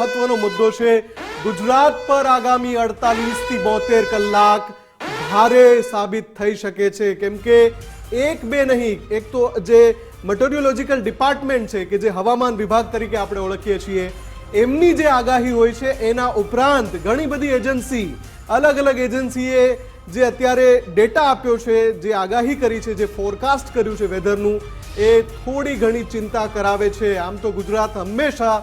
મહત્વનો મુદ્દો છે, ગુજરાત પર આગામી અડતાલીસથી બોતેર કલાક ભારે સાબિત થઈ શકે છે. કેમ કે એક બે નહીં, એક તો જે મટીરિયોલોજીકલ ડિપાર્ટમેન્ટ છે, કે જે હવામાન વિભાગ તરીકે આપણે ઓળખીએ છીએ, એમની જે આગાહી હોય છે, એના ઉપરાંત ઘણી બધી એજન્સી, અલગ અલગ એજન્સીએ જે અત્યારે ડેટા આપ્યો છે, જે આગાહી કરી છે, જે ફોરકાસ્ટ કર્યું છે વેધરનું એ થોડી ઘણી ચિંતા કરાવે છે. આમ તો ગુજરાત હંમેશા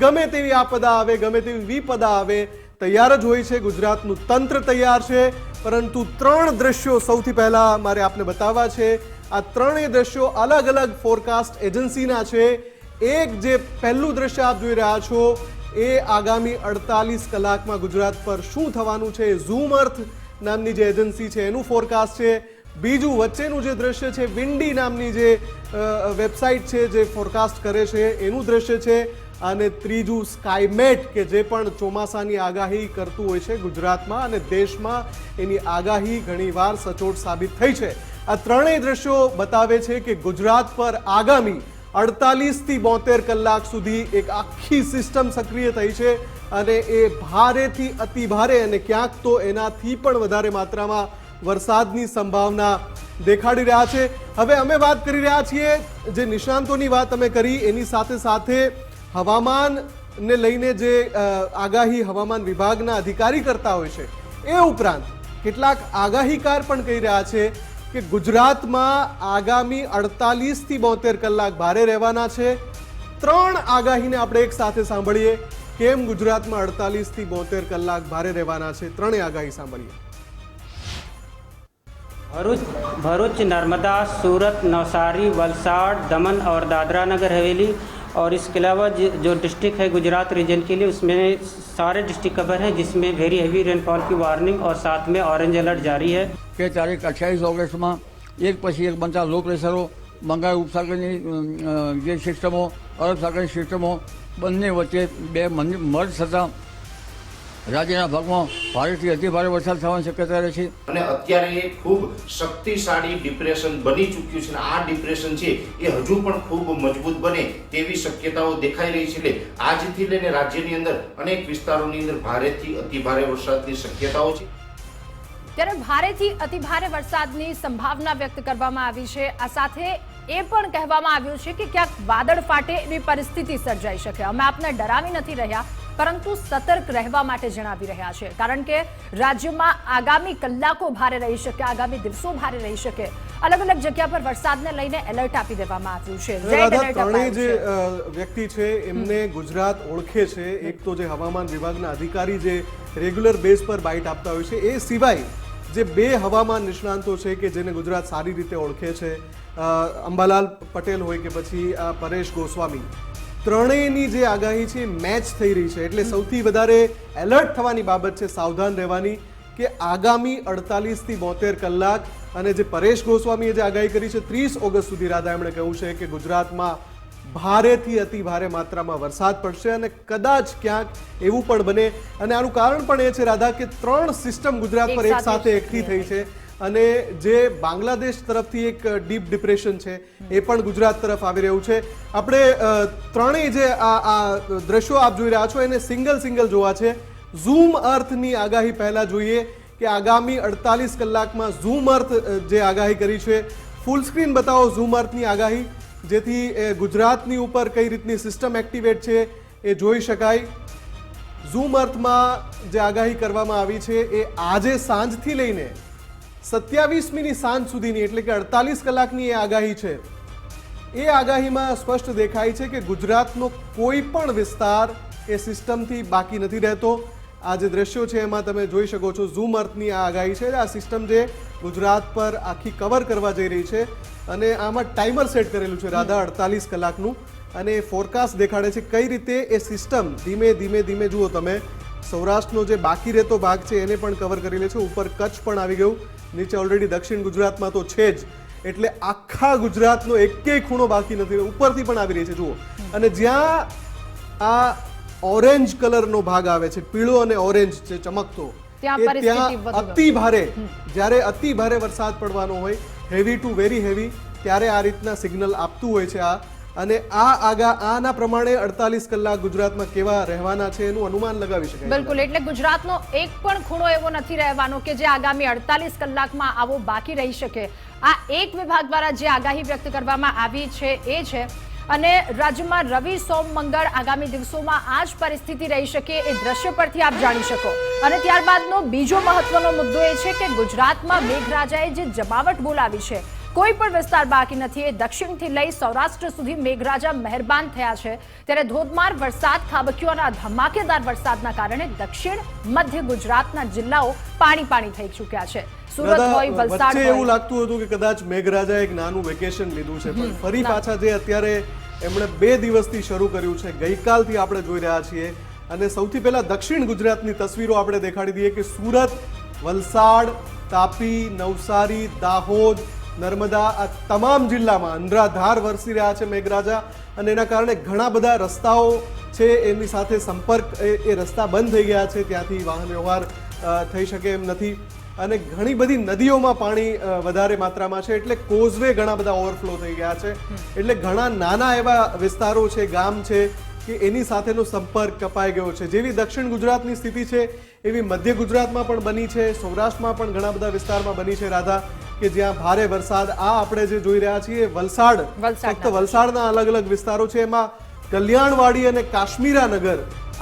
ગમે તેવી આપદા આવે, ગમે તેવી વિપદા આવે, તૈયાર જ હોય છે. ગુજરાતનું તંત્ર તૈયાર છે. પરંતુ ત્રણ દ્રશ્યો સૌથી પહેલાં મારે આપને બતાવવા છે. આ ત્રણેય દ્રશ્યો અલગ અલગ ફોરકાસ્ટ એજન્સીના છે. એક જે પહેલું દ્રશ્ય આપ જોઈ રહ્યા છો, એ આગામી અડતાલીસ કલાકમાં ગુજરાત પર શું થવાનું છે? ઝૂમ અર્થ નામની જે એજન્સી છે, એનું ફોરકાસ્ટ છે. બીજું વચ્ચેનું જે દ્રશ્ય છે વિન્ડી નામની જે વેબસાઇટ છે, જે ફોરકાસ્ટ કરે છે, એનું દ્રશ્ય છે. અને ત્રીજું સ્કાયમેટ કે જે પણ ચોમાસાની આગાહી કરતું હોય છે ગુજરાતમાં અને દેશમાં એની આગાહી ઘણીવાર સચોટ સાબિત થઈ છે. આ ત્રણેય દ્રશ્યો બતાવે છે કે ગુજરાત પર આગામી અડતાલીસથી બોતેર કલાક સુધી એક આખી સિસ્ટમ સક્રિય થઈ છે અને એ ભારેથી અતિ ભારે અને ક્યાંક તો એનાથી પણ વધારે માત્રામાં વરસાદની સંભાવના દેખાડી રહ્યા છે. હવે અમે વાત કરી રહ્યા છીએ જે નિષ્ણાંતોની વાત અમે કરી, એની સાથે સાથે હવામાનને લઈને જે આગાહી હવામાન વિભાગના અધિકારી કરતા હોય છે, એ ઉપરાંત કેટલાક આગાહીકાર પણ કહી રહ્યા છે કે ગુજરાતમાં આગામી અડતાલીસથી બોતેર કલાક ભારે રહેવાના છે. ત્રણ આગાહીને આપણે એક સાથે સાંભળીએ. કેમ ગુજરાતમાં અડતાલીસથી બોતેર કલાક ભારે રહેવાના છે? ત્રણેય આગાહી સાંભળીએ. ભરૂચ ભરૂચ, નર્મદા, સુરત, નવસારી, વલસાડ, દમણ ઓર દાદરા નગર હવેલી और इसके अलावा जो जो डिस्ट्रिक्ट है गुजरात रीजन के लिए उसमें सारे डिस्ट्रिक्ट कवर हैं जिसमें वेरी हैवी रेनफॉल की वार्निंग और साथ में ऑरेंज अलर्ट जारी है કે તારીખ અઠ્યાવીસ ઓગસ્ટમાં એક પછી એક બનતા લો પ્રેશરો બંગાળ ઉપસાગરની અ, જે સિસ્ટમો અરબ સાગરની સિસ્ટમો બંને વચ્ચે બે મન- મર્જ થતાં રાજ્યના ભાગમાં ભારેથી અતિ ભારે વરસાદ થવાની શક્યતા રહે છે. અને અત્યારે એ ખૂબ શક્તિશાળી ડિપ્રેશન બની ચૂક્યું છે આ ડિપ્રેશન છે એ હજુ પણ ખૂબ મજબૂત બને તેવી શક્યતાઓ દેખાઈ રહી છે. એટલે આજથી લઈને રાજ્યની અંદર અનેક વિસ્તારોની અંદર ભારેથી અતિ ભારે વરસાદની શક્યતાઓ છે. ત્યારે ભારેથી અતિ ભારે વરસાદની સંભાવના વ્યક્ત કરવામાં આવી છે. આ સાથે એ પણ કહેવામાં આવ્યું છે કે ક્યાંક વાદળ ફાટે એવી પરિસ્થિતિ સર્જાઈ શકે. અમે આપને ડરાવી નથી રહ્યા. પરંતુ સતર્ક રહેવા માટે જણાવી રહ્યા છે. કારણ કે રાજ્યમાં આગામી કલાકો ભારે રહી શકે આગામી દિવસો ભારે રહી શકે. અલગ અલગ જગ્યા પર વરસાદને લઈને એલર્ટ આપી દેવામાં આવ્યું છે. જે વ્યક્તિ છે એમને ગુજરાત ઓળખે છે. એક તો જે હવામાન વિભાગના અધિકારી જે રેગ્યુલર બેઝ પર બાઇટ આપતા હોય છે એ સિવાય જે બે હવામાન નિષ્ણાંતો છે કે જેને ગુજરાત સારી રીતે ઓળખે છે અંબાલાલ પટેલ હોય કે પછી પરેશ ગોસ્વામી ત્રણેયની જે આગાહી છે મેચ થઈ રહી છે. એટલે સૌથી વધારે એલર્ટ થવાની બાબત છે સાવધાન રહેવાની કે આગામી અડતાલીસથી બોતેર કલાક અને જે પરેશ ગોસ્વામીએ જે આગાહી કરી છે ત્રીસ ઓગસ્ટ સુધી રાધા એમણે કહ્યું છે કે ગુજરાતમાં ભારેથી અતિ ભારે માત્રામાં વરસાદ પડશે અને કદાચ ક્યાંક એવું પણ બને. અને આનું કારણ પણ એ છે રાધા કે ત્રણ સિસ્ટમ ગુજરાત પર એક સાથે એકઠી થઈ છે. અને જે બાંગ્લાદેશ તરફથી એક ડીપ ડિપ્રેશન છે, એ પણ ગુજરાત તરફ આવી રહ્યું છે. આપણે ત્રણેય જે આ આ દ્રશ્યો આપ જોઈ રહ્યા છો, એને સિંગલ સિંગલ જોવા છે. ઝૂમ અર્થની આગાહી પહેલા જોઈએ કે આગામી અડતાલીસ કલાકમાં ઝૂમ અર્થ જે આગાહી કરી છે. ફૂલ સ્ક્રીન બતાવો ઝૂમ અર્થની આગાહી. જેથી ગુજરાતની ઉપર કઈ રીતની સિસ્ટમ એક્ટિવેટ છે, એ જોઈ શકાય. ઝૂમ અર્થમાં જે આગાહી કરવામાં આવી છે, એ આજે સાંજથી લઈને સત્યાવીસમીની સાંજ સુધીની, એટલે કે અડતાલીસ કલાકની એ આગાહી છે. એ આગાહીમાં સ્પષ્ટ દેખાય છે કે ગુજરાતનો કોઈ પણ વિસ્તાર એ સિસ્ટમથી બાકી નથી રહેતો. આ જે દ્રશ્યો છે એમાં તમે જોઈ શકો છો, ઝૂમ અર્થની આ આગાહી છે. આ સિસ્ટમ જે ગુજરાત પર આખી કવર કરવા જઈ રહી છે અને આમાં ટાઈમર સેટ કરેલું છે રાધા, અડતાલીસ કલાકનું. અને ફોરકાસ્ટ દેખાડે છે કઈ રીતે એ સિસ્ટમ ધીમે ધીમે ધીમે જુઓ તમે સૌરાષ્ટ્રનો જે બાકી રહેતો ભાગ છે એને પણ કવર કરી લે છે. ઉપર કચ્છ પણ આવી ગયું. નીચે ઓલરેડી દક્ષિણ ગુજરાતમાં તો છે જ. એટલે આખા ગુજરાતનો એકેય ખૂણો બાકી નથી ઉપરથી પણ આવી રહી છે. જુઓ. અને જ્યાં આ ઓરેન્જ કલરનો ભાગ આવે છે પીળો અને ઓરેન્જ છે ચમકતો ત્યાં અતિ ભારે. જ્યારે અતિ ભારે વરસાદ પડવાનો હોય હેવી ટુ વેરી હેવી ત્યારે આ રીતના સિગ્નલ આપતું હોય છે આ. અને આ આગા આના પ્રમાણે અડતાલીસ કલાક ગુજરાતમાં કેવા રહેવાના છે એનું અનુમાન લગાવી શકાય. બિલકુલ, એટલે ગુજરાતનો એક પણ ખૂણો એવો નથી રહેવાનો કે જે આગામી અડતાલીસ કલાકમાં આવો બાકી રહી શકે. આ એક વિભાગ દ્વારા જે આગાહી વ્યક્ત કરવામાં આવી છે એ છે, અને રાજ્યમાં રવિ, સોમ, મંગળ આગામી દિવસોમાં આ જ પરિસ્થિતિ રહી શકે એ દ્રશ્ય પરથી આપ જાણી શકો. અને ત્યારબાદનો બીજો મહત્વનો મુદ્દો એ છે કે ગુજરાતમાં મેઘરાજાએ જે જમાવટ બોલાવી છે કોઈ પણ વિસ્તાર બાકી નથી. એ દક્ષિણથી લઈ સૌરાષ્ટ્ર સુધી મેઘરાજા મહેરબાન થયા છે. ત્યારે ધોધમાર વરસાદ ખાબક્યોના ધમાકેદાર વરસાદના કારણે દક્ષિણ મધ્ય ગુજરાતના જિલ્લાઓ પાણી પાણી થઈ ચૂક્યા છે. સુરત હોય વલસાડ એવું લાગતું હતું કે કદાચ મેઘરાજા એક નાનું વેકેશન લીધું છે પણ ફરી પાછા જે અત્યારે એમણે બે દિવસથી શરૂ કર્યું છે ગઈકાલથી આપણે જોઈ રહ્યા છીએ. અને સૌથી પહેલા દક્ષિણ ગુજરાતની તસવીરો આપણે દેખાડી દઈએ કે સુરત વલસાડ તાપી નવસારી દાહોદ નર્મદા આ તમામ જિલ્લામાં અંધરાધાર વરસી રહ્યા છે મેઘરાજા અને એના કારણે ઘણા બધા રસ્તાઓ છે એની સાથે સંપર્ક એ એ રસ્તા બંધ થઈ ગયા છે ત્યાંથી વાહન વ્યવહાર થઈ શકે એમ નથી. અને ઘણી બધી નદીઓમાં પાણી વધારે માત્રામાં છે એટલે કોઝવે ઘણા બધા ઓવરફ્લો થઈ ગયા છે. એટલે ઘણા નાના એવા વિસ્તારો છે ગામ છે કે એની સાથેનો સંપર્ક કપાઈ ગયો છે. જેવી દક્ષિણ ગુજરાતની સ્થિતિ છે એવી મધ્ય ગુજરાતમાં પણ બની છે સૌરાષ્ટ્રમાં પણ ઘણા બધા વિસ્તારમાં બની છે રાધા કે જ્યાં ભારે વરસાદ. આ આપણે જે જોઈ રહ્યા છીએ વલસાડ ફક્ત વલસાડના અલગ અલગ વિસ્તારો છે. એમાં કલ્યાણવાડી અને કાશ્મીરાનગર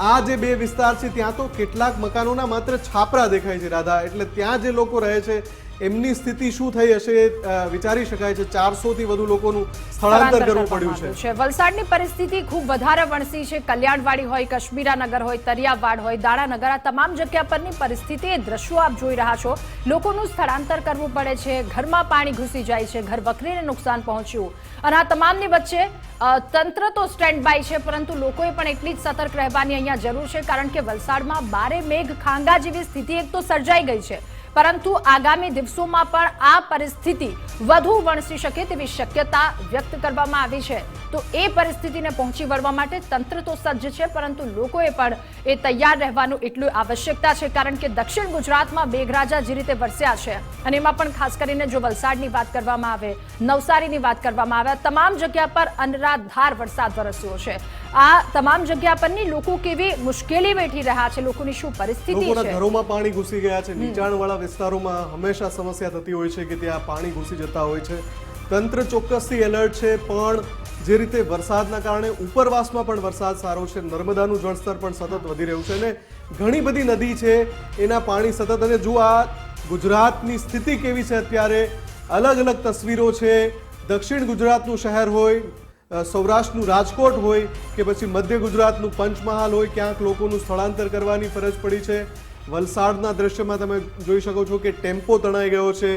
આ જે બે વિસ્તાર છે ત્યાં તો કેટલાક મકાનોના માત્ર છાપરા દેખાય છે રાધા. એટલે ત્યાં જે લોકો રહે છે એમની સ્થિતિ શું થઈ હશે વિચારી શકાય છે. ચારસો થી વધુ લોકોનું સ્થળાંતર કરવું પડ્યું છે. વલસાડની પરિસ્થિતિ ખૂબ વધારે વણસી છે. કલ્યાણવાડી હોય કશ્મીરાનગર હોય તરિયાવાડ હોય દાણાનગર આ તમામ જગ્યા પરની પરિસ્થિતિ એ દ્રશ્યો આપ જોઈ રહ્યા છો. લોકોનું સ્થળાંતર કરવું પડે છે. ઘરમાં પાણી ઘૂસી જાય છે. ઘર વખરીને નુકસાન પહોંચ્યું. અને આ તમામની વચ્ચે તંત્ર તો સ્ટેન્ડ બાય છે પરંતુ લોકોએ પણ એટલી જ સતર્ક રહેવાની અહીંયા જરૂર છે કારણ કે વલસાડમાં બારે મેઘ ખાંગા જેવી સ્થિતિ એક તો સર્જાઈ ગઈ છે. પરંતુ આગામી દિવસોમાં પણ આ પરિસ્થિતિ વધુ વણસી શકે તેવી શક્યતા વ્યક્ત કરવામાં આવી છે. તો એ પરિસ્થિતિને પહોંચી વળવા માટે તંત્ર તો સજ્જ છે પરંતુ લોકોએ પણ એ તૈયાર રહેવાનું એટલું આવશ્યકતા છે કારણ કે દક્ષિણ ગુજરાતમાં મેઘરાજા જે રીતે વરસ્યા છે અને એમાં પણ ખાસ કરીને જો વલસાડની વાત કરવામાં આવે નવસારીની વાત કરવામાં આવે તમામ જગ્યા પર અનરાધાર વરસાદ વરસ્યો છે. આ તમામ જગ્યા પરની લોકો કેવી મુશ્કેલી વેઠી રહ્યા છે લોકોની શું પરિસ્થિતિ છે? ઘરોમાં પાણી ઘૂસી ગયા છે નીચાણવાળા વિસ્તારોમાં હંમેશા સમસ્યા થતી હોય છે કે ત્યાં પાણી ઘૂસી જતા હોય છે. તંત્ર ચોક્કસથી એલર્ટ છે પણ જે રીતે વરસાદના કારણે ઉપરવાસમાં પણ વરસાદ સારો છે, નર્મદાનું જળસ્તર પણ સતત વધી રહ્યું છે અને ઘણી બધી નદી છે, એના પાણી સતત અને જો આ ગુજરાતની સ્થિતિ કેવી છે અત્યારે, અલગ અલગ તસવીરો છે. દક્ષિણ ગુજરાતનું શહેર હોય સૌરાષ્ટ્રનું રાજકોટ હોય, કે પછી મધ્ય ગુજરાતનું પંચમહાલ હોય, ક્યાંક લોકોનું સ્થળાંતર કરવાની ફરજ પડી છે. વલસાડના દ્રશ્યમાં તમે જોઈ શકો છો કે ટેમ્પો તણાઈ ગયો છે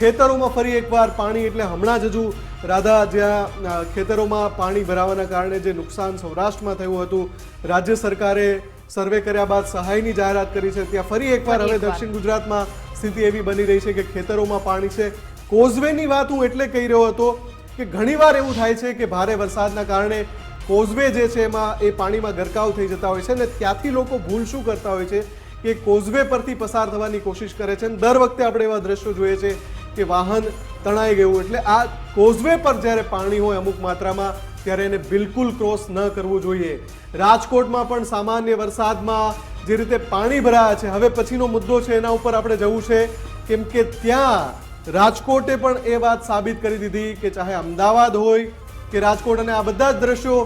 ખેતરોમાં ફરી એકવાર પાણી એટલે હમણાં જ હજુ રાધા જ્યાં ખેતરોમાં પાણી ભરાવાના કારણે જે નુકસાન સૌરાષ્ટ્રમાં થયું હતું રાજ્ય સરકારે સર્વે કર્યા બાદ સહાયની જાહેરાત કરી છે. ત્યાં ફરી એકવાર હવે દક્ષિણ ગુજરાતમાં સ્થિતિ એવી બની રહી છે કે ખેતરોમાં પાણી છે. કોઝવેની વાત હું એટલે કહી રહ્યો હતો કે ઘણીવાર એવું થાય છે કે ભારે વરસાદના કારણે કોઝવે જે છે એમાં એ પાણીમાં ગરકાવ થઈ જતા હોય છે અને ત્યાંથી લોકો ભૂલ શું કરતા હોય છે કે કોઝવે પરથી પસાર થવાની કોશિશ કરે છે અને દર વખતે આપણે એવા દ્રશ્યો જોઈએ છે કે વાહન તણાઈ ગયું એટલે આ કોઝવે પર જ્યારે પાણી હોય અમુક માત્રામાં, ત્યારે એને બિલકુલ ક્રોસ ન કરવું જોઈએ. રાજકોટમાં પણ સામાન્ય વરસાદમાં જે રીતે પાણી ભરાયા છે, હવે પછીનો મુદ્દો છે એના ઉપર આપણે જવું છે. કેમ કે ત્યાં રાજકોટે પણ એ વાત સાબિત કરી દીધી કે ચાહે અમદાવાદ હોય કે રાજકોટ અને આ બધા જ દ્રશ્યો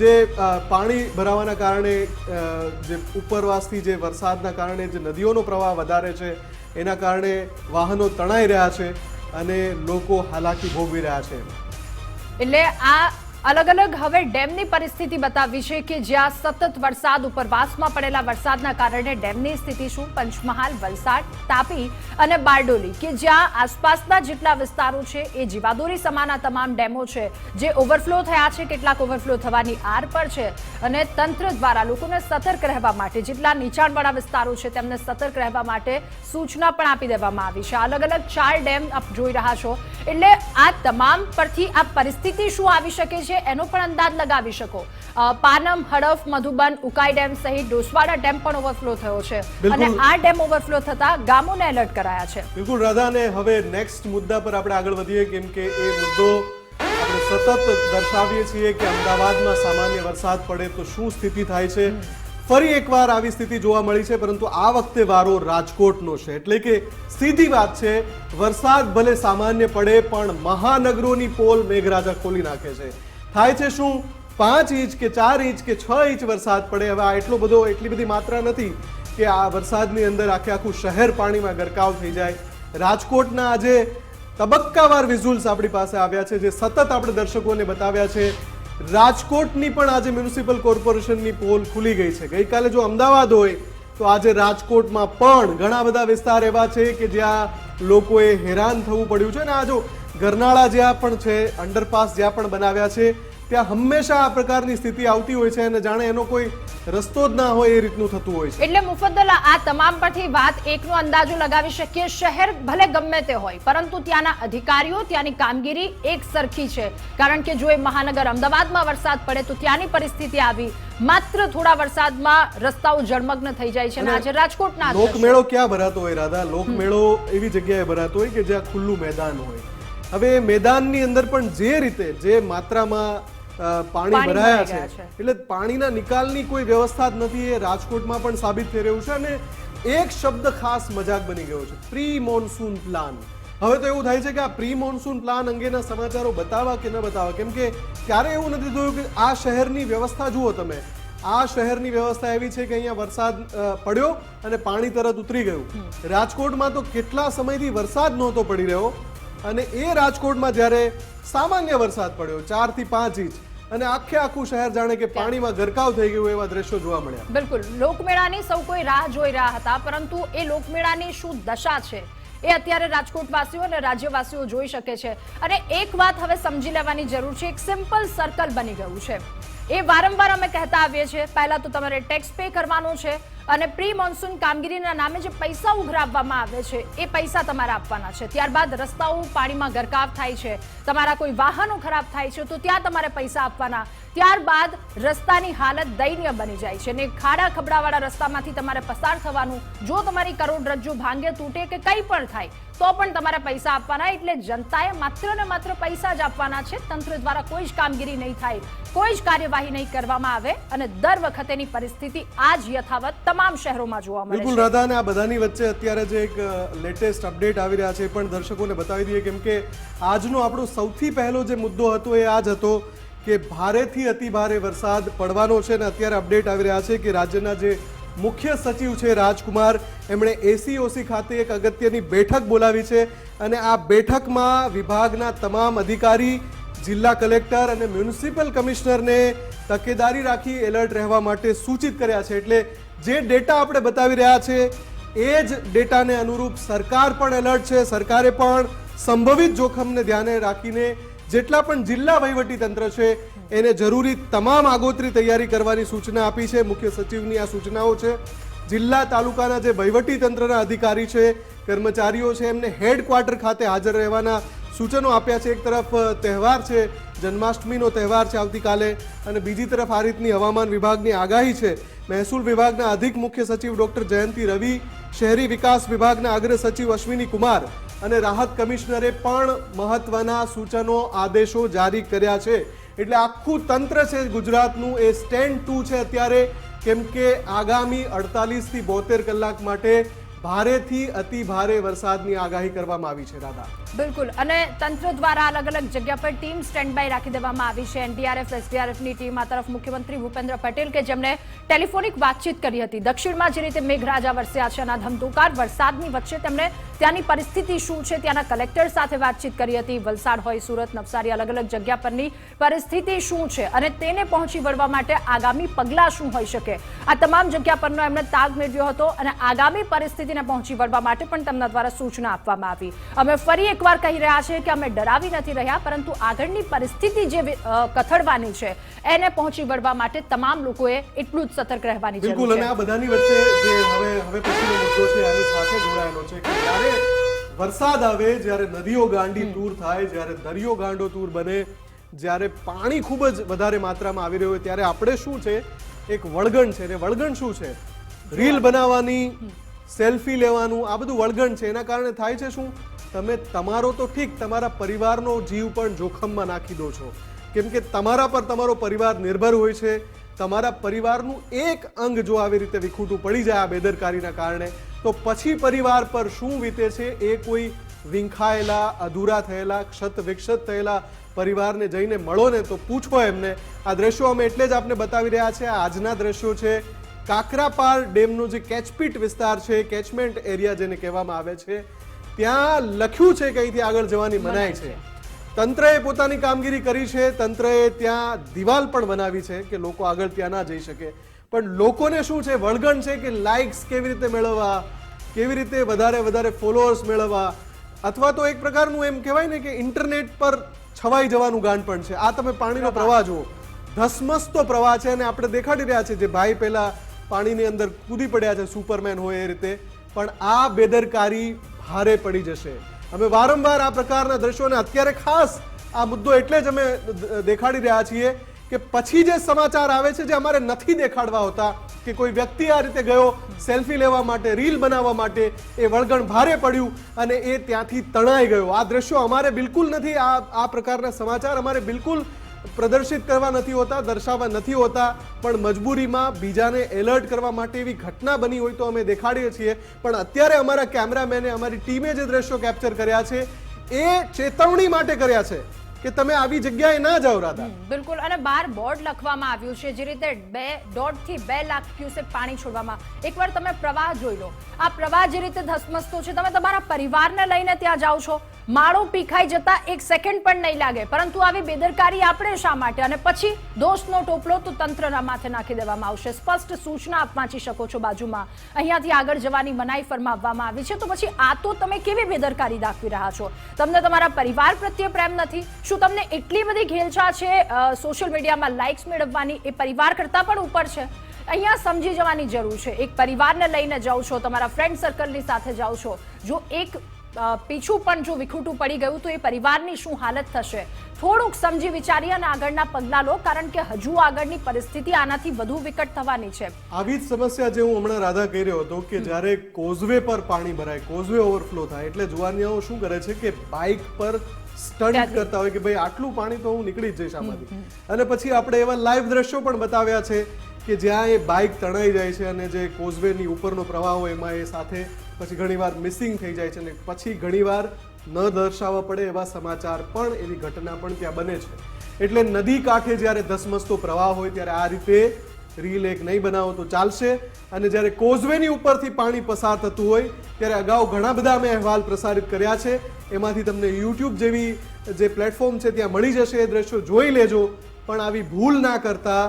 જે પાણી ભરાવાના કારણે જે ઉપરવાસથી જે વરસાદના કારણે જે નદીઓનો પ્રવાહ વધારે છે, એના કારણે વાહનો તણાઈ રહ્યા છે અને લોકો હાલાકી ભોગવી રહ્યા છે. એટલે આ અલગ અલગ હવે ડેમની પરિસ્થિતિ બતાવી છે કે જ્યાં સતત વરસાદ ઉપરવાસમાં પડેલા વરસાદના કારણે ડેમની સ્થિતિ શું? પંચમહાલ, વલસાડ, તાપી અને બારડોલી કે જ્યાં આસપાસના જેટલા વિસ્તારો છે એ જીવાદોરી સમાના તમામ ડેમો છે જે ઓવરફ્લો થયા છે, કેટલાક ઓવરફ્લો થવાની આર પર છે અને તંત્ર દ્વારા લોકોને સતર્ક રહેવા માટે જેટલા નીચાણવાળા વિસ્તારો છે તેમને સતર્ક રહેવા માટે સૂચના પણ આપી દેવામાં આવી છે. અલગ અલગ ચાર ડેમ આપ જોઈ રહ્યા છો. એટલે આ તમામ પરથી આ પરિસ્થિતિ શું આવી શકે છે? એનો પણ અંદાજ લગાવી શકો. પાનમ હડફ મધુબન ઉકાઈ ડેમ સહિત ડોસવાડા ડેમ પણ ઓવરફ્લો થયો છે. અને આ ડેમ ઓવરફ્લો થતા ગામોને એલર્ટ કરાયા છે. બિલકુલ રાધા અને હવે નેક્સ્ટ મુદ્દા પર આપણે આગળ વધીએ કેમ કે એ મુદ્દો આપણે સતત દર્શાવીએ છીએ કે અમદાવાદમાં સામાન્ય વરસાદ પડે તો શું સ્થિતિ થાય છે? ફરી એકવાર આવી સ્થિતિ જોવા મળી છે પરંતુ આ વખતે વારો રાજકોટનો છે. એટલે કે સીધી વાત છે વરસાદ ભલે સામાન્ય પડે પણ મહાનગરોની પોલ મેઘરાજા ખોલી નાખે છે. થાય છે શું? પાંચ ઇંચ કે ચાર ઇંચ કે છ ઇંચ વરસાદ પડે? હવે આ એટલો બધો, એટલી બધી માત્રા નથી કે આ વરસાદની અંદર આખે આખું શહેર પાણીમાં ગરકાવ થઈ જાય. રાજકોટના આજે તબક્કાવાર વિઝ્યુઅલ્સ આપણી પાસે આવ્યા છે, જે સતત આપણે દર્શકોને બતાવ્યા છે. રાજકોટની પણ આજે મ્યુનિસિપલ કોર્પોરેશનની પોલ ખુલી ગઈ છે. ગઈકાલે જો અમદાવાદ હોય, તો આજે રાજકોટમાં પણ ઘણા બધા વિસ્તાર એવા છે કે જ્યાં લોકોએ હેરાન થવું પડ્યું છે. અને આ જો ગરનાળા જ્યાં પણ છે અંડરપાસ જ્યાં પણ બનાવ્યા છે ત્યાં હંમેશા આ પ્રકારની સ્થિતિ આવતી હોય છે અને જાણે એનો કોઈ રસ્તો જ ના હોય એ રીતનું થતું હોય છે. એટલે મુફદ્દલ આ તમામ પરથી વાત એકનો અંદાજો લગાવી શકીએ. શહેર ભલે ગમે તે હોય પરંતુ ત્યાંના અધિકારીઓ ત્યાંની કામગીરી એક સરખી છે. કારણ કે જો એ મહાનગર અમદાવાદમાં વરસાદ પડે તો ત્યાંની પરિસ્થિતિ આવી. માત્ર થોડા વરસાદમાં રસ્તાઓ જળમગ્ન થઈ જાય છે અને આજે રાજકોટના લોકમેળો ક્યાં ભરાતો હોય રાધા? લોકમેળો એવી જગ્યાએ ભરાતો હોય કે જ્યાં ખુલ્લું મેદાન હોય? હવે મેદાનની અંદર પણ જે રીતે જે માત્રામાં પાણી ભરાયા છે છે. એટલે પાણીના નિકાલની કોઈ વ્યવસ્થા જ નથી એ રાજકોટમાં પણ સાબિત થઈ રહ્યું છે અને એક શબ્દ ખાસ મજાક બની ગયો છે પ્રી મોન્સૂન પ્લાન. હવે તો એવું થાય છે કે આ પ્રી મોન્સૂન પ્લાન અંગેના સમાચારો બતાવવા કે ન બતાવવા કેમ કે ક્યારે એવું નથી થયું કે આ શહેરની વ્યવસ્થા જુઓ તમે આ શહેરની વ્યવસ્થા એવી છે કે અહીંયા વરસાદ પડ્યો અને પાણી તરત ઉતરી ગયું. રાજકોટમાં તો કેટલા સમયથી વરસાદ નહોતો પડી રહ્યો? અને એ રાજકોટમાં જ્યારે સામાન્ય વરસાદ પડ્યો ચારથી પાંચ ઇંચ, અને આખે આખું શહેર જાણે કે પાણીમાં ગરકાવ થઈ ગયું એવા દ્રશ્યો જોવા મળ્યા. બિલકુલ. લોકમેળાની સૌ કોઈ રાહ જોઈ રહ્યા હતા, પરંતુ એ લોકમેળાની શું દશા છે એ અત્યારે રાજકોટવાસીઓ અને રાજ્યવાસીઓ જોઈ શકે છે. અને એક વાત હવે સમજી લેવાની જરૂર છે, એક સિમ્પલ સર્કલ બની ગયું છે. એ વારંવાર અમે કહેતા આવીએ છીએ, પહેલા તો તમારે ટેક્સ પે કરવાનો છે અને પ્રી મોન્સૂન કામગીરીના નામે જે પૈસા ઉઘરાવવામાં આવે છે, એ પૈસા તમારે આપવાના છે. ત્યારબાદ રસ્તાઓ પાણીમાં ગરકાવ થાય છે, તમારા કોઈ વાહનો ખરાબ થાય છે, તો ત્યાં તમારે પૈસા આપવાના. ત્યારબાદ રસ્તાની હાલત દયનીય બની જાય છે અને ખાડા ખબડાવાળા રસ્તામાંથી તમારે પસાર થવાનું જો તમારી કરોડરજ્જુ ભાંગે તૂટે કે કંઈ પણ થાય તો પણ તમારે પૈસા આપવાના એટલે જનતાએ માત્ર ને માત્ર પૈસા જ આપવાના છે. તંત્ર દ્વારા કોઈ જ કામગીરી નહીં થાય કોઈ જ કાર્યવાહી નહીં કરવામાં આવે અને દર વખતેની પરિસ્થિતિ આ જ યથાવત તમામ શહેરોમાં જોવા મળે બિલકુલ છે. રાધા અને આ બધાની વચ્ચે અત્યારે જે એક લેટેસ્ટ અપડેટ આવી રહ્યા છે એ પણ દર્શકોને બતાવી દઈએ કેમ કે આજનો આપણો સૌથી પહેલો જે મુદ્દો હતો એ આ જ હતો કે ભારેથી અતિ ભારે વરસાદ પડવાનો છે અને અત્યારે અપડેટ આવી રહ્યા છે કે રાજ્યના જે મુખ્ય સચિવ છે રાજકુમાર, એમણે એસીઓસી ખાતે એક અગત્યની બેઠક બોલાવી છે અને આ બેઠકમાં વિભાગના તમામ અધિકારી, જિલ્લા કલેક્ટર અને મ્યુનિસિપલ કમિશનરને તકેદારી રાખી એલર્ટ રહેવા માટે સૂચિત કર્યા છે. એટલે જે ડેટા આપણે બતાવી રહ્યા છે, એ જ ડેટાને અનુરૂપ સરકાર પણ એલર્ટ છે. સરકારે પણ સંભવિત જોખમને ધ્યાને રાખીને જેટલા પણ જિલ્લા વહીવટી તંત્ર છે, એને જરૂરી તમામ આગોતરી તૈયારી કરવાની સૂચના આપી છે. મુખ્ય સચિવની આ સૂચનાઓ છે. જિલ્લા તાલુકાના જે વહીવટી તંત્રના અધિકારી છે, કર્મચારીઓ છે, એમને હેડક્વાર્ટર ખાતે હાજર રહેવાના સૂચનો આપ્યા છે. એક તરફ તહેવાર છે, જન્માષ્ટમીનો તહેવાર છે આવતીકાલે અને બીજી તરફ આ રીતની હવામાન વિભાગની આગાહી છે. મહેસૂલ વિભાગના અધિક મુખ્ય સચિવ ડોક્ટર જયંતિ રવિ, શહેરી વિકાસ વિભાગના અગ્ર સચિવ અશ્વિની કુમાર અને રાહત કમિશનરે પણ મહત્વના સૂચનો, આદેશો જારી કર્યા છે. એટલે આખું તંત્ર છે ગુજરાતનું, એ સ્ટેન્ડ ટુ છે અત્યારે. કેમ કે આગામી અડતાલીસથી બોતેર કલાક માટે ભારેથી અતિ ભારે વરસાદની આગાહી કરવામાં આવી છે, દાદા. બિલકુલ. અને તંત્ર દ્વારા અલગ અલગ જગ્યા પર ટીમ સ્ટેન્ડ બાય રાખી દેવામાં આવી છે. એનડીઆરએફ, એસડીઆરએફની ટીમ આ તરફ મુખ્યમંત્રી ભૂપેન્દ્ર પટેલ કે જેમણે ટેલિફોનિક વાતચીત કરી હતી. દક્ષિણમાં જે રીતે મેઘરાજા વરસ્યા છે અને ધમધોકાર વરસાદની વચ્ચે તેમણે ત્યાંની પરિસ્થિતિ શું છે? ત્યાંના કલેક્ટર સાથે વાતચીત કરી હતી. વલસાડ હોય સુરત નવસારી અલગ અલગ જગ્યા પરની પરિસ્થિતિ શું છે અને તેને પહોંચી વળવા માટે આગામી પગલાં શું હોઈ શકે? આ તમામ જગ્યા પરનો એમણે તાગ મેળવ્યો હતો અને આગામી પરિસ્થિતિને પહોંચી વળવા માટે પણ તેમના દ્વારા સૂચના આપવામાં આવી. અમે ફરી એકવાર કહી રહ્યા છીએ કે અમે ડરાવી નથી રહ્યા પરંતુ આગળની પરિસ્થિતિ જે કથડવાની કથળવાની છે એને પહોંચી વળવા માટે તમામ લોકોએ એટલું જ સતર્ક રહેવાની બિલકુલ જરૂર અને છે આ બધાની વચ્ચે જે હવે હવે પછીનો મુદ્દો છે આની સાથે જોડાયેલો છે કે વરસાદ આવે જ્યારે નદીઓ ગાંડી તૂર થાય, જ્યારે દરિયો ગાંડો તૂર બને, જ્યારે પાણી ખૂબ જ વધારે માત્રામાં આવી રહ્યું હોય, ત્યારે આપણે શું છે? એક વળગણ છે. ને વળગણ શું છે? રીલ બનાવવાની, સેલ્ફી લેવાનું, આ બધું વળગણ છે. એના કારણે થાય છે શું? તમે તમારો તો ઠીક, તમારા પરિવારનો જીવ પણ જોખમમાં નાખી દો છો. કેમ કે તમારા પર તમારો પરિવાર નિર્ભર હોય છે. તમારા પરિવારનું એક અંગ જો આવી રીતે વિખૂટું પડી જાય આ બેદરકારીના કારણે તો પછી પરિવાર પર શું વીતે છે? એ કોઈ વિંખાયેલા અધૂરા થયેલા ક્ષત વિક્ષત થયેલા પરિવારને જઈને મળો ને તો પૂછો એમને. આ દ્રશ્યો અમે એટલે જ આપને બતાવી રહ્યા છે. આજના દ્રશ્યો છે કાકરાપાર ડેમનો જે કેચપીટ વિસ્તાર છે કેચમેન્ટ એરિયા જેને કહેવામાં આવે છે. ત્યાં લખ્યું છે કે અહીંથી આગળ જવાની મનાય છે. તંત્રએ પોતાની કામગીરી કરી છે. તંત્રએ ત્યાં દિવાલ પણ બનાવી છે કે લોકો આગળ ત્યાં ના જઈ શકે. પણ લોકોને શું છે? વળગણ છે કે લાઇક્સ કેવી રીતે મેળવવા? કેવી રીતે વધારે વધારે ફોલોઅર્સ મેળવવા? અથવા તો એક પ્રકારનું એમ કહેવાય ને કે ઇન્ટરનેટ પર છવાઈ જવાનું ગાન પણ છે. આ તમે પાણીનો પ્રવાહ જુઓ. ધસમસતો પ્રવાહ છે અને આપણે દેખાડી રહ્યા છે જે ભાઈ પહેલા પાણીની અંદર કૂદી પડ્યા છે સુપરમેન હોય એ રીતે. પણ આ બેદરકારી ભારે પડી જશે. અમે વારંવાર આ પ્રકારના દ્રશ્યોને અત્યારે ખાસ આ મુદ્દો એટલે જ અમે દેખાડી રહ્યા છીએ કે પછી જે સમાચાર આવે છે જે અમારે નથી દેખાડવા હોતા, કે કોઈ વ્યક્તિ આ રીતે ગયો, સેલ્ફી લેવા માટે, રીલ બનાવવા માટે, એ વળગણ ભારે પડ્યું અને એ ત્યાંથી તણાઈ ગયો. આ દ્રશ્યો અમારે બિલકુલ નથી, આ આ પ્રકારના સમાચાર અમારે બિલકુલ પ્રદર્શિત કરવા નથી હોતા, દર્શાવવા નથી હોતા, પણ મજબૂરીમાં બીજાને એલર્ટ કરવા માટે એવી ઘટના બની હોય તો અમે દેખાડીએ છીએ. પણ અત્યારે અમારા કેમેરામેને, અમારી ટીમે જે દ્રશ્યો કેપ્ચર કર્યા છે, એ ચેતવણી માટે કર્યા છે. કે તમે આવી જગ્યાએ ના જાઓ, રાધા. બિલકુલ. અને બહાર બોર્ડ લખવામાં આવ્યું છે. જે રીતે બે દોઢથી બે લાખ ક્યુસેક પાણી છોડવામાં એકવાર તમે પ્રવાહ જોઈ લો. આ પ્રવાહ જે રીતે ધસમસતો છે, તમે તમારા પરિવારને લઈને ત્યાં જાઓ છો. માળો પીખાઈ જતા એક સેકન્ડ પણ નહીં લાગે. પરંતુ આવી બેદરકારી આપણે શા માટે? અને પછી દોષનો ટોપલો તો તંત્રના માથે નાખી દેવામાં આવશે. સ્પષ્ટ સૂચના આપ વાંચી શકો છો બાજુમાં. અહીંયાથી આગળ જવાની મનાઈ ફરમાવવામાં આવી છે. તો પછી આ તો તમે કેવી બેદરકારી દાખવી રહ્યા છો? તમને તમારા પરિવાર પ્રત્યે પ્રેમ નથી. શું તમને એટલી બધી ઘેલછા છે સોશિયલ મીડિયામાં લાઇક્સ મેળવવાની? એ પરિવાર કરતાં પણ ઉપર છે. અહીંયા સમજી જવાની જરૂર છે. એક પરિવારને લઈને જાઓ છો, તમારા ફ્રેન્ડ સર્કલની સાથે જાઓ છો. જો એક પીછું પણ જો વિખૂટું પડી ગયું તો એ પરિવારની શું હાલત થશે? થોડુંક સમજી વિચારી અને આગળના પગલાં લો કારણ કે હજુ આગળની પરિસ્થિતિ આનાથી વધુ વિકટ થવાની છે. આવી જ સમસ્યા જે હું હમણાં રાધા કહી રહ્યો હતો કે જ્યારે કોઝવે પર પાણી ભરાય કોઝવે ઓવરફ્લો થાય એટલે જુવાનિયાઓ શું કરે છે કે બાઇક પર સ્ટન્ટ કરતા હોય કે ભાઈ આટલું પાણી તો હું નીકળી જ જઈશ આમાંથી. અને પછી આપણે એવા લાઈવ દ્રશ્યો પણ બતાવ્યા છે કે જ્યાં એ બાઇક તણાઈ જાય છે અને જે કોઝવેની ઉપરનો પ્રવાહ હોય એમાં એ સાથે પછી ઘણીવાર મિસિંગ થઈ જાય છે અને પછી ઘણીવાર ન દર્શાવવા પડે એવા સમાચાર પણ એવી ઘટના પણ ત્યાં બને છે. એટલે નદી કાંઠે જ્યારે ધસમસતો પ્રવાહ હોય ત્યારે આ રીતે રીલ એક નહીં બનાવો તો ચાલશે. અને જ્યારે કોઝવેની ઉપરથી પાણી પસાર થતું હોય ત્યારે અગાઉ ઘણા બધા અમે અહેવાલ પ્રસારિત કર્યા છે. એમાંથી તમને યુટ્યુબ જેવી જે પ્લેટફોર્મ છે ત્યાં મળી જશે એ દ્રશ્યો જોઈ લેજો. પણ આવી ભૂલ ના કરતા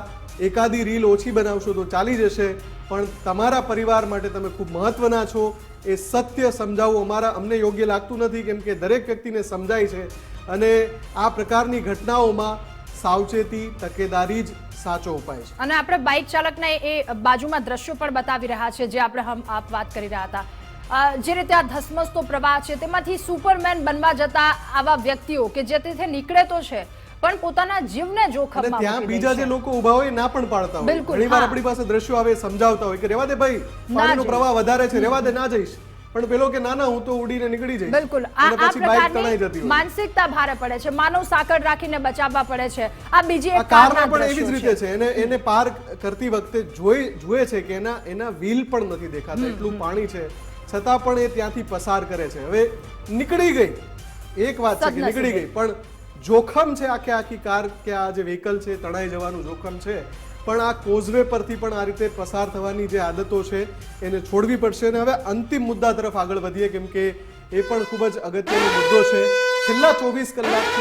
એકાદી રીલ ઓછી બનાવશો તો ચાલી જશે, પણ તમારા પરિવાર માટે તમે ખૂબ મહત્વના છો. એ સત્ય સમજાવવું અમારા અમને યોગ્ય લાગતું નથી, કેમ કે દરેક વ્યક્તિને સમજાય છે. અને આ પ્રકારની ઘટનાઓમાં સાવચેતી, તકેદારી જ સાચો ઉપાય છે. અને આપણે બાઇક ચાલકના એ બાજુમાં દ્રશ્યો પણ બતાવી રહ્યા છે, જે આપણે હમ આપ વાત કરી રહ્યા હતા. જે રીતે આ ધસમસતો પ્રવાહ છે, તેમાંથી સુપરમેન બનવા જતા આવા વ્યક્તિઓ કે જે તેથી નીકળે તો છે પણ પોતાના જીવને જોખમમાં ત્યાં બીજા જે લોકો ઊભા હોય ના પણ પાડતા હોય. ઘણીવાર આપણી પાસે દ્રશ્યો આવે સમજાવતા હોય કે રેવા દે ભાઈ પાણીનો પ્રવાહ વધારે છે રેવા દે ના જઈશ. પણ પેલો કે ના ના હું તો ઉડીને નીકળી જઈશ. બિલકુલ. આ પ્રકારની માનસિકતા ભારે પડે છે. માનવ સાંકળ રાખીને બચાવવા પડે છે. આ બીજી એક કારમાં પણ એવી જ રીતે છે. એને એને પાર કરતી વખતે જોઈ જુએ છે કે એના એના વ્હીલ પણ નથી દેખાતા. એટલું પાણી છે. છતાં પણ એ ત્યાંથી પસાર કરે છે. હવે નીકળી ગઈ. એક વાત છે કે નીકળી ગઈ પણ જોખમ છે આખે આખી કાર કે આ જે વ્હીકલ છે, તણાઈ જવાનું જોખમ છે, પણ આ કોઝવે પરથી પણ આ રીતે પસાર થવાની જે આદતો છે, એને છોડવી પડશે અને હવે અંતિમ મુદ્દા તરફ આગળ વધીએ, કેમ કે એ પણ ખૂબ જ અગત્યનો મુદ્દો છે. છેલ્લા ચોવીસ કલાકથી